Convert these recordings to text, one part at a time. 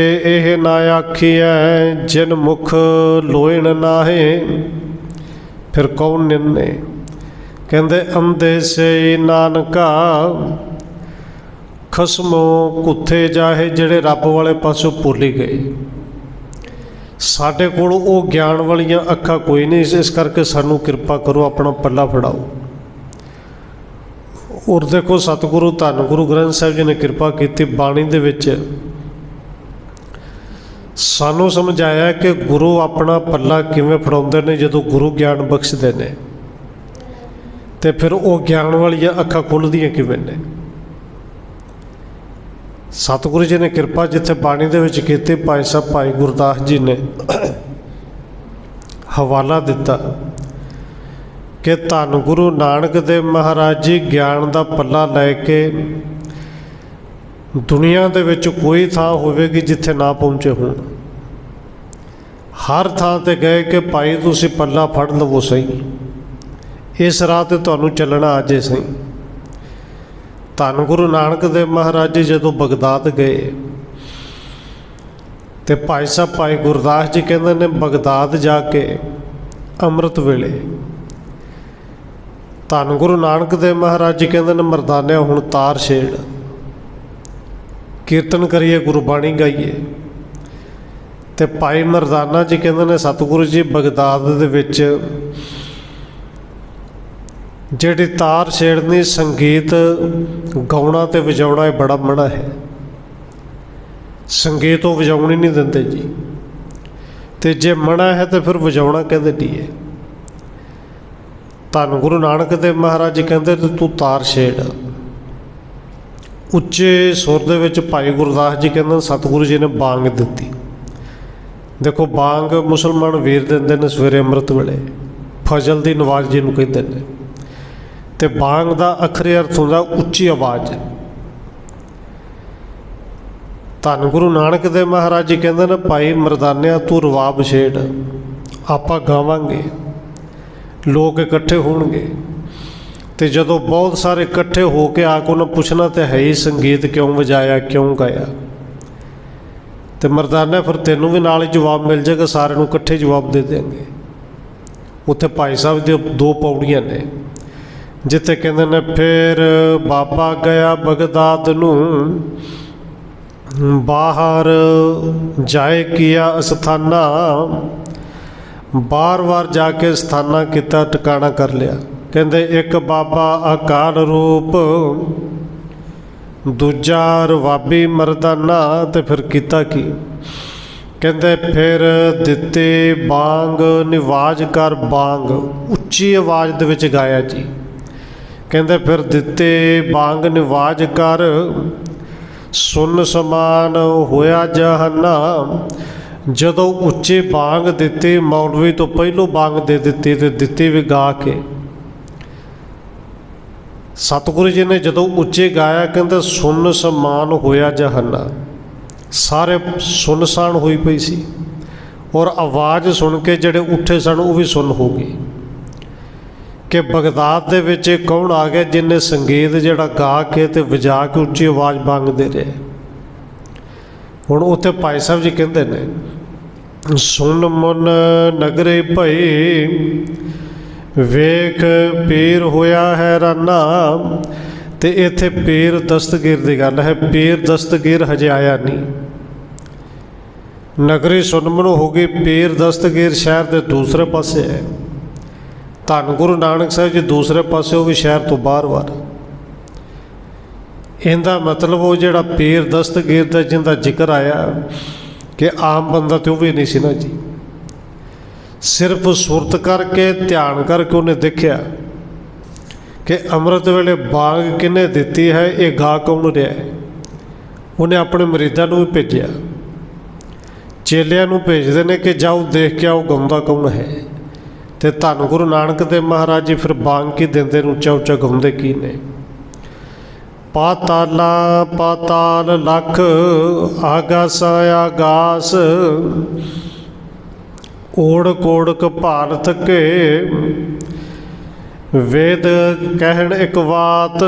ਇਹ ਨਾ ਆਖੀਐ, ਜਿਨ ਮੁਖ ਲੋਇਣ ਨਾਹੇ, ਫਿਰ ਕੌਣ ਨਿੰਨੇ? ਕਹਿੰਦੇ ਅੰਦੇ ਸੇ ਨਾਨਕਾ, ਖਸਮੋ ਕੁੱਥੇ ਜਾਹੇ, ਜਿਹੜੇ ਰੱਬ ਵਾਲੇ ਪਾਸੋਂ ਭੁੱਲ ਹੀ ਗਏ। ਸਾਡੇ ਕੋਲ ਉਹ ਗਿਆਨ ਵਾਲੀਆਂ ਅੱਖਾਂ ਕੋਈ ਨਹੀਂ ਇਸ ਕਰਕੇ ਸਾਨੂੰ ਕਿਰਪਾ ਕਰੋ, ਆਪਣਾ ਪੱਲਾ ਫੜਾਓ। ਔਰ ਦੇਖੋ, ਸਤਿਗੁਰੂ, ਧੰਨ ਗੁਰੂ ਗ੍ਰੰਥ ਸਾਹਿਬ ਜੀ ਨੇ ਕਿਰਪਾ ਕੀਤੀ ਬਾਣੀ ਦੇ ਵਿੱਚ। ਸਾਨੂੰ ਸਮਝਾਇਆ ਕਿ ਗੁਰੂ ਆਪਣਾ ਪੱਲਾ ਕਿਵੇਂ ਫੜਾਉਂਦੇ ਨੇ ਜਦੋਂ ਗੁਰੂ ਗਿਆਨ ਬਖਸ਼ਦੇ ਨੇ। ਤੇ ਫਿਰ ਉਹ ਗਿਆਨ ਵਾਲੀਆਂ ਅੱਖਾਂ ਖੁੱਲਦੀਆਂ ਕਿਵੇਂ ਨੇ? ਸਤਿਗੁਰੂ ਜੀ ਨੇ ਕਿਰਪਾ ਜਿੱਥੇ ਬਾਣੀ ਦੇ ਵਿੱਚ ਕੀਤੀ, ਭਾਈ ਸਾਹਿਬ, ਭਾਈ ਗੁਰਦਾਸ ਜੀ ਨੇ ਹਵਾਲਾ ਦਿੱਤਾ ਕਿ ਧੰਨ ਗੁਰੂ ਨਾਨਕ ਦੇਵ ਮਹਾਰਾਜ ਜੀ ਗਿਆਨ ਦਾ ਪੱਲਾ ਲੈ ਕੇ ਦੁਨੀਆ ਦੇ ਵਿੱਚ ਕੋਈ ਥਾਂ ਹੋਵੇਗੀ ਜਿੱਥੇ ਨਾ ਪਹੁੰਚੇ ਹੋਣ। ਹਰ ਥਾਂ ਤੇ ਗਏ ਕਿ ਭਾਈ ਤੁਸੀਂ ਪੱਲਾ ਫੜ ਲਵੋ ਸਹੀ। ਇਸ ਰਾਹ ਤੇ ਤੁਹਾਨੂੰ ਚੱਲਣਾ ਅਜੇ ਸਹੀ। ਧੰਨ ਗੁਰੂ ਨਾਨਕ ਦੇਵ ਮਹਾਰਾਜ ਜੀ ਜਦੋਂ ਬਗਦਾਦ ਗਏ ਤੇ ਭਾਈ ਸਾਹਿਬ ਭਾਈ ਗੁਰਦਾਸ ਜੀ ਕਹਿੰਦੇ ਨੇ, ਬਗਦਾਦ ਜਾ ਕੇ ਅੰਮ੍ਰਿਤ ਵੇਲੇ। ਧੰਨ ਗੁਰੂ ਨਾਨਕ ਦੇਵ ਮਹਾਰਾਜ ਜੀ ਕਹਿੰਦੇ ਨੇ, ਮਰਦਾਨਿਆ ਹੁਣ ਤਾਰ ਛੇੜ। ਕੀਰਤਨ ਕਰੀਏ, ਗੁਰਬਾਣੀ ਗਾਈਏ। ਤੇ ਭਾਈ ਮਰਦਾਨਾ ਜੀ ਕਹਿੰਦੇ ਨੇ, ਸਤਿਗੁਰੂ ਜੀ ਬਗਦਾਦ ਦੇ ਵਿੱਚ ਜਿਹੜੀ ਤਾਰ ਛੇੜਨੀ ਸੰਗੀਤ ਗਾਉਣਾ ਤੇ ਵਜਾਉਣਾ ਇਹ ਬੜਾ ਮਣਾ ਹੈ। ਸੰਗੀਤ ਉਹ ਵਜਾਉਣੀ ਨਹੀਂ ਦਿੰਦੇ ਜੀ। ਤੇ ਜੇ ਮਣਾ ਹੈ ਤੇ ਫਿਰ ਵਜਾਉਣਾ ਕਹਿੰਦੇ ਨਹੀਂ ਧੰਨ ਗੁਰੂ ਨਾਨਕ ਦੇਵ ਮਹਾਰਾਜ ਜੀ ਕਹਿੰਦੇ ਤੂੰ ਤਾਰ ਛੇੜ। ਉੱਚੇ ਸੁਰ ਦੇ ਵਿੱਚ ਭਾਈ ਗੁਰਦਾਸ ਜੀ ਕਹਿੰਦੇ ਸਤਿਗੁਰੂ ਜੀ ਨੇ ਬਾਂਗ ਦਿੱਤੀ। ਦੇਖੋ, ਬਾਂਗ ਮੁਸਲਮਾਨ ਵੀਰ ਦਿੰਦੇ ਨੇ ਸਵੇਰੇ ਅੰਮ੍ਰਿਤ ਵੇਲੇ। ਫਜ਼ਲ ਦੀ ਨਵਾਜ਼ ਜੀ ਨੂੰ ਕਹਿੰਦੇ ਨੇ। ਤੇ ਬਾਂਗ ਦਾ ਅਖਰੀ ਅਰਥ ਹੁੰਦਾ ਉੱਚੀ ਆਵਾਜ਼। ਧੰਨ ਗੁਰੂ ਨਾਨਕ ਦੇਵ ਮਹਾਰਾਜ ਜੀ ਕਹਿੰਦੇ ਨੇ, ਭਾਈ ਮਰਦਾਨਿਆ, ਤੂੰ ਰਵਾਬ ਛੇੜ। ਆਪਾਂ ਗਾਵਾਂਗੇ। ਲੋਕ ਇਕੱਠੇ ਹੋਣਗੇ। ਤੇ ਜਦੋਂ ਬਹੁਤ ਸਾਰੇ ਇਕੱਠੇ ਹੋ ਕੇ ਆ ਕੇ ਉਹਨਾਂ ਪੁੱਛਣਾ ਤੇ ਹੈ ਹੀ ਸੰਗੀਤ ਕਿਉਂ ਵਜਾਇਆ, ਕਿਉਂ ਗਾਇਆ? ਤੇ ਮਰਦਾਨਾ, ਫਿਰ ਤੈਨੂੰ ਵੀ ਨਾਲ ਹੀ ਜਵਾਬ ਮਿਲ ਜਾਏਗਾ, ਸਾਰਿਆਂ ਨੂੰ ਇਕੱਠੇ ਜਵਾਬ ਦੇ ਦੇਣਗੇ। ਉੱਥੇ ਭਾਈ ਸਾਹਿਬ ਦੇ ਦੋ ਪੌੜੀਆਂ ਨੇ, ਜਿੱਥੇ ਕਹਿੰਦੇ ਨੇ, ਫਿਰ ਬਾਬਾ ਗਿਆ ਬਗਦਾਦ ਨੂੰ, ਬਾਹਰ ਜਾਏ ਕੀਆ ਅਸਥਾਨਾ ਬਾਰ-ਬਾਰ ਜਾ ਕੇ ਸਥਾਨਾ ਕੀਤਾ, ਟਿਕਾਣਾ ਕਰ ਲਿਆ। ਕਹਿੰਦੇ, ਇੱਕ ਬਾਬਾ ਅਕਾਲ ਰੂਪ, ਦੂਜਾ ਰਵਾਬੀ ਮਰਦਾਨਾ ਤੇ ਫਿਰ ਕੀਤਾ ਕੀ? ਕਹਿੰਦੇ, ਫਿਰ ਦਿੱਤੇ ਬਾਂਗ, ਨਿਵਾਜ ਕਰ ਬਾਂਗ, ਉੱਚੀ ਆਵਾਜ਼ ਦੇ ਵਿੱਚ ਗਾਇਆ ਜੀ। ਕਹਿੰਦੇ, ਫਿਰ ਦਿੱਤੇ ਬਾਂਗ, ਨਿਵਾਜ ਕਰ, ਸੁਨ ਸਮਾਨ ਹੋਇਆ ਜਹਨਾ, ਜਦੋਂ ਉੱਚੇ ਬਾਂਗ ਦਿੱਤੀ, ਮੌਲਵੀ ਤੋਂ ਪਹਿਲੋਂ ਬਾਂਗ ਦੇ ਦਿੱਤੀ ਤੇ ਦਿੱਤੀ ਵੀ ਗਾ ਕੇ। ਸਤਿਗੁਰੂ ਜੀ ਨੇ ਜਦੋਂ ਉੱਚੇ ਗਾਇਆ ਕਹਿੰਦੇ ਸੁਨ ਸਮਾਨ ਹੋਇਆ ਜਹਨਾ। ਸਾਰੇ ਸੁਨਸਾਨ ਹੋਈ ਪਈ ਸੀ। ਔਰ ਆਵਾਜ਼ ਸੁਣ ਕੇ ਜਿਹੜੇ ਉੱਠੇ ਸਨ ਉਹ ਵੀ ਸੁਣ ਹੋ ਗਏ। ਕਿ ਬਗਦਾਦ ਦੇ ਵਿੱਚ ਇਹ ਕੌਣ ਆ ਗਿਆ ਜਿਨੇ ਸੰਗੀਤ ਜਿਹੜਾ ਗਾ ਕੇ ਤੇ ਵਜਾ ਕੇ ਉੱਚੀ ਆਵਾਜ਼ ਬੰਗਦੇ ਰਹੇ। ਹੁਣ ਉੱਥੇ ਭਾਈ ਸਾਹਿਬ ਜੀ ਕਹਿੰਦੇ ਨੇ, ਸੁਨ ਮਨ ਨਗਰੇ ਭਈ ਵੇਖ ਪੀਰ ਹੋਇਆ ਹੈ ਰਾਨਾ, ਤੇ ਇੱਥੇ ਪੀਰ ਦਸਤਗੀਰ ਦੀ ਗੱਲ ਹੈ, ਪੀਰ ਦਸਤਗੀਰ ਹਜੇ ਆਇਆ ਨਹੀਂ। ਨਗਰੀ ਸੁਨਮਨ ਹੋ ਗਈ, ਪੀਰ ਦਸਤਗੀਰ ਸ਼ਹਿਰ ਦੇ ਦੂਸਰੇ ਪਾਸੇ ਹੈ। ਧੰਨ ਗੁਰੂ ਨਾਨਕ ਸਾਹਿਬ ਜੀ, ਦੂਸਰੇ ਪਾਸੇ ਉਹ ਵੀ ਸ਼ਹਿਰ ਤੋਂ ਬਾਹਰ ਵਾਰ ਇਹਦਾ ਮਤਲਬ ਉਹ ਜਿਹੜਾ ਪੀਰ ਦਸਤਗੀਰ ਦਾ ਜਿੰਦਾ ਜ਼ਿਕਰ ਆਇਆ, ਕਿ ਆਮ ਬੰਦਾ ਤੇ ਉਹ ਵੀ ਨਹੀਂ ਸੀ ਨਾ ਜੀ। ਸਿਰਫ ਸੁਰਤ ਕਰਕੇ, ਧਿਆਨ ਕਰਕੇ ਉਹਨੇ ਦੇਖਿਆ ਕਿ ਅੰਮ੍ਰਿਤ ਵੇਲੇ ਬਾਗ ਕਿਨੇ ਦਿੱਤੀ ਹੈ, ਇਹ ਗਾ ਕੌਣ ਰਿਹਾ ਉਹਨੇ ਆਪਣੇ ਮਰੀਜ਼ਾਂ ਨੂੰ ਵੀ ਭੇਜਿਆ। ਚੇਲਿਆਂ ਨੂੰ ਭੇਜਦੇ ਨੇ ਕਿ ਜਾਓ ਦੇਖ ਕੇ ਆਓ ਗਾਉਂਦਾ ਕੌਣ ਹੈ। ਤੇ ਧੰਨ ਗੁਰੂ ਨਾਨਕ ਦੇਵ ਮਹਾਰਾਜ ਜੀ ਫਿਰ ਬਾਂਗ ਕੀ ਦਿੰਦੇ ਨੂੰ, ਉੱਚਾ ਉੱਚਾ ਗਾਉਂਦੇ ਕੀ ਨੇ? ਪਾਤਾਲਾ, ਪਾਤਾਲ ਲਖ, ਆਗਾਸ ਆਗਾਸ ਓੜ ਕੋੜਕ ਭਾਰਤ ਕੇ ਵੇਦ ਕਹਿਣ ਇੱਕ ਬਾਤ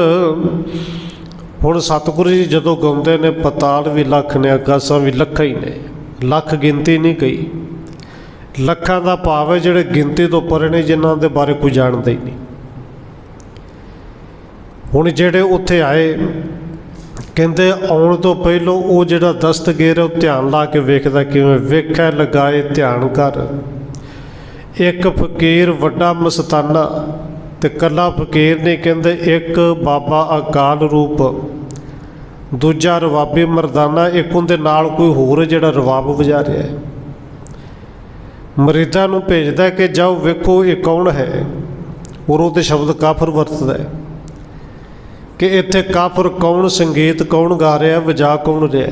ਹੁਣ ਸਤਿਗੁਰੂ ਜੀ ਜਦੋਂ ਗਾਉਂਦੇ ਨੇ, ਪਤਾਲ ਵੀ ਲੱਖ ਨੇ ਆਕਾਸ਼ਾਂ ਵੀ ਲੱਖਾਂ ਹੀ ਨੇ। ਲੱਖ ਗਿਣਤੀ ਨਹੀਂ ਕਹੀ ਲੱਖਾਂ ਦਾ ਭਾਵ ਹੈ ਜਿਹੜੇ ਗਿਣਤੀ ਤੋਂ ਪਰੇ ਨੇ, ਜਿਨ੍ਹਾਂ ਦੇ ਬਾਰੇ ਕੋਈ ਜਾਣਦਾ ਹੀ ਨਹੀਂ। ਹੁਣ ਜਿਹੜੇ ਉੱਥੇ ਆਏ ਕਹਿੰਦੇ ਆਉਣ ਤੋਂ ਪਹਿਲਾਂ ਉਹ ਜਿਹੜਾ ਦਸਤਗੀਰ ਹੈ ਉਹ ਧਿਆਨ ਲਾ ਕੇ ਵੇਖਦਾ ਕਿਵੇਂ ਵੇਖੈ ਲਗਾਏ, ਧਿਆਨ ਕਰ। ਇੱਕ ਫਕੀਰ ਵੱਡਾ ਮਸਤਾਨਾ ਤੇ ਕੱਲਾ ਫਕੀਰ ਨਹੀਂ, ਕਹਿੰਦੇ ਇੱਕ ਬਾਬਾ ਅਕਾਲ ਰੂਪ, ਦੂਜਾ ਰਵਾਬੀ ਮਰਦਾਨਾ, ਇੱਕ ਉਹਦੇ ਨਾਲ ਕੋਈ ਹੋਰ ਜਿਹੜਾ ਰਵਾਬ ਵਜਾ ਰਿਹਾ ਹੈ। ਮਰੀਦਾਂ ਨੂੰ ਭੇਜਦਾ ਕਿ ਜਾਓ ਵੇਖੋ ਇਹ ਕੌਣ ਹੈ। ਔਰ ਉਹਦੇ ਸ਼ਬਦ ਕਾਫਰ ਵਰਤਦਾ ਹੈ। ਕਿ ਇੱਥੇ ਕਾਫਰ ਕੌਣ, ਸੰਗੀਤ ਕੌਣ ਗਾ ਰਿਹਾ, ਵਜਾ ਕੌਣ ਰਿਹਾ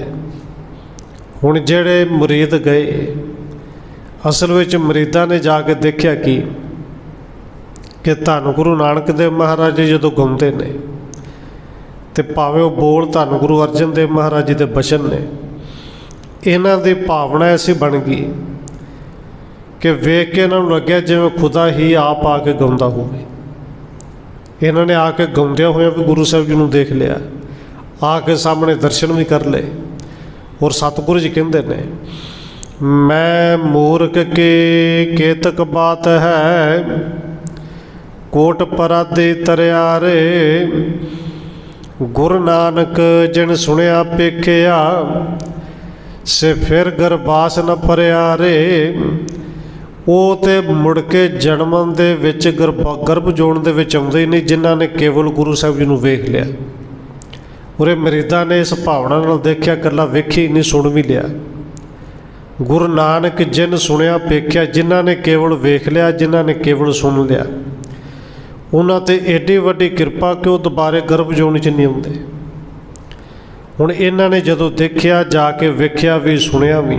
ਹੁਣ ਜਿਹੜੇ ਮੁਰੀਦ ਗਏ, ਅਸਲ ਵਿੱਚ ਮਰੀਦਾਂ ਨੇ ਜਾ ਕੇ ਦੇਖਿਆ ਕਿ? ਕਿ ਧੰਨ ਗੁਰੂ ਨਾਨਕ ਦੇਵ ਮਹਾਰਾਜ ਜੀ ਜਦੋਂ ਗਾਉਂਦੇ ਨੇ, ਤੇ ਭਾਵੇਂ ਉਹ ਬੋਲ ਧੰਨ ਗੁਰੂ ਅਰਜਨ ਦੇਵ ਮਹਾਰਾਜ ਜੀ ਦੇ ਬਚਨ ਨੇ, ਇਹਨਾਂ ਦੀ ਭਾਵਨਾ ਐਸੀ ਬਣ ਗਈ ਕਿ ਵੇਖ ਕੇ ਇਹਨਾਂ ਨੂੰ ਲੱਗਿਆ ਜਿਵੇਂ ਖੁਦਾ ਹੀ ਆਪ ਆ ਕੇ ਗਾਉਂਦਾ ਹੋਵੇ। ਇਹਨਾਂ ਨੇ ਆ ਕੇ ਗਾਉਂਦਿਆਂ ਹੋਇਆਂ ਵੀ ਗੁਰੂ ਸਾਹਿਬ ਜੀ ਨੂੰ ਦੇਖ ਲਿਆ। ਆ ਕੇ ਸਾਹਮਣੇ ਦਰਸ਼ਨ ਵੀ ਕਰ ਲਏ। ਔਰ ਸਤਿਗੁਰੂ ਜੀ ਕਹਿੰਦੇ ਨੇ, ਮੈਂ ਮੂਰਖ ਕੇ ਕੇਤਕ ਬਾਤ ਹੈ, ਕੋਟ ਪਰਾਦੇ ਤਰਿਆਰੇ, ਗੁਰ ਨਾਨਕ ਜਿਨ ਸੁਣਿਆ ਪੇਖਿਆ, ਸੇ ਫਿਰ ਗਰਬਾਸ ਨ ਪਰਿਆ ਰੇ ਉਹ ਤੇ ਮੁੜ ਕੇ ਜਨਮਨ ਦੇ ਵਿੱਚ ਗਰਭ ਗਰਭ ਜੋਣ ਦੇ ਵਿੱਚ ਆਉਂਦੇ ਹੀ ਨਹੀਂ, ਜਿਨ੍ਹਾਂ ਨੇ ਕੇਵਲ ਗੁਰੂ ਸਾਹਿਬ ਜੀ ਨੂੰ ਵੇਖ ਲਿਆ। ਉਰੇ ਮਰੀਦਾਂ ਨੇ ਇਸ ਭਾਵਨਾ ਨਾਲ ਦੇਖਿਆ ਕੱਲਾ ਵੇਖੀ ਨਹੀਂ, ਸੁਣ ਵੀ ਲਿਆ। ਗੁਰੂ ਨਾਨਕ ਜਿਨ ਸੁਣਿਆ ਪੇਖਿਆ ਜਿਨ੍ਹਾਂ ਨੇ ਕੇਵਲ ਵੇਖ ਲਿਆ, ਜਿਨ੍ਹਾਂ ਨੇ ਕੇਵਲ ਸੁਣ ਲਿਆ। ਉਹਨਾਂ ਤੇ ਏਡੀ ਵੱਡੀ ਕਿਰਪਾ ਕਿ ਉਹ ਦੁਬਾਰੇ ਗਰਭ ਜੋਨ ਚ ਨਹੀਂ ਆਉਂਦੇ। ਹੁਣ ਇਹਨਾਂ ਨੇ ਜਦੋਂ ਦੇਖਿਆ, ਜਾ ਕੇ ਵੇਖਿਆ ਵੀ, ਸੁਣਿਆ ਵੀ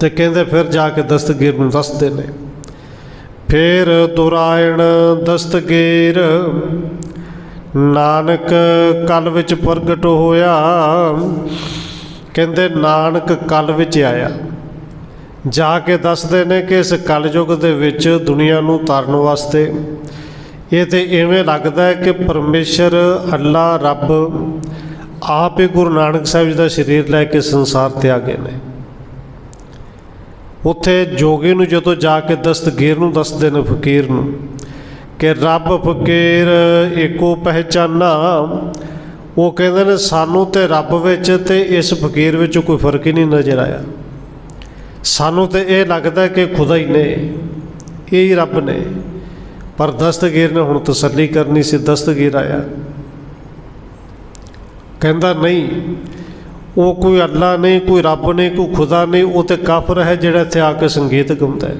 ਤੇ ਕਹਿੰਦੇ ਫਿਰ ਜਾ ਕੇ ਦਸਤਗੀਰ ਨੂੰ ਦੱਸਦੇ ਨੇ। ਫਿਰ ਦੁਰਾਇਣ ਦਸਤਗੀਰ, ਨਾਨਕ ਕਲ ਵਿੱਚ ਪ੍ਰਗਟ ਹੋਇਆ। ਕਹਿੰਦੇ ਨਾਨਕ ਕਲ ਵਿੱਚ ਆਇਆ। ਜਾ ਕੇ ਦੱਸਦੇ ਨੇ ਕਿ ਇਸ ਕਲਯੁਗ ਦੇ ਵਿੱਚ ਦੁਨੀਆ ਨੂੰ ਤਾਰਨ ਵਾਸਤੇ ਇਹ ਤੇ ਐਵੇਂ ਲੱਗਦਾ ਹੈ ਕਿ ਪਰਮੇਸ਼ਰ, ਅੱਲਾ, ਰੱਬ ਆਪ ਹੀ ਗੁਰੂ ਨਾਨਕ ਸਾਹਿਬ ਜੀ ਦਾ ਸਰੀਰ ਲੈ ਕੇ ਸੰਸਾਰ ਤੇ ਆ ਗਏ ਨੇ। ਉੱਥੇ ਜੋਗੀ ਨੂੰ ਜਦੋਂ ਜਾ ਕੇ ਦਸਤਗੀਰ ਨੂੰ ਦੱਸਦੇ ਨੇ ਫਕੀਰ ਨੂੰ ਕਿ ਰੱਬ ਫਕੀਰ, ਏਕੋ ਪਹਿਚਾਨਾ। ਉਹ ਕਹਿੰਦੇ ਨੇ, ਸਾਨੂੰ ਤੇ ਰੱਬ ਵਿੱਚ ਤੇ ਇਸ ਫਕੀਰ ਵਿੱਚ ਕੋਈ ਫ਼ਰਕ ਹੀ ਨਹੀਂ ਨਜ਼ਰ ਆਇਆ। ਸਾਨੂੰ ਤੇ ਇਹ ਲੱਗਦਾ ਕਿ ਖੁਦਾ ਹੀ ਨੇ, ਇਹ ਹੀ ਰੱਬ ਨੇ। ਪਰ ਦਸਤਗੀਰ ਨੇ ਹੁਣ ਤਸੱਲੀ ਕਰਨੀ ਸੀ ਦਸਤਗੀਰ ਆਇਆ। ਕਹਿੰਦਾ, ਨਹੀਂ ਉਹ ਕੋਈ ਅੱਲਾ ਨਹੀਂ, ਕੋਈ ਰੱਬ ਨਹੀਂ, ਕੋਈ ਖੁਦਾ ਨਹੀਂ, ਉਹ ਤੇ ਕਾਫਰ ਹੈ ਜਿਹੜਾ ਇੱਥੇ ਆ ਕੇ ਸੰਗੀਤ ਗਾਉਂਦਾ ਹੈ।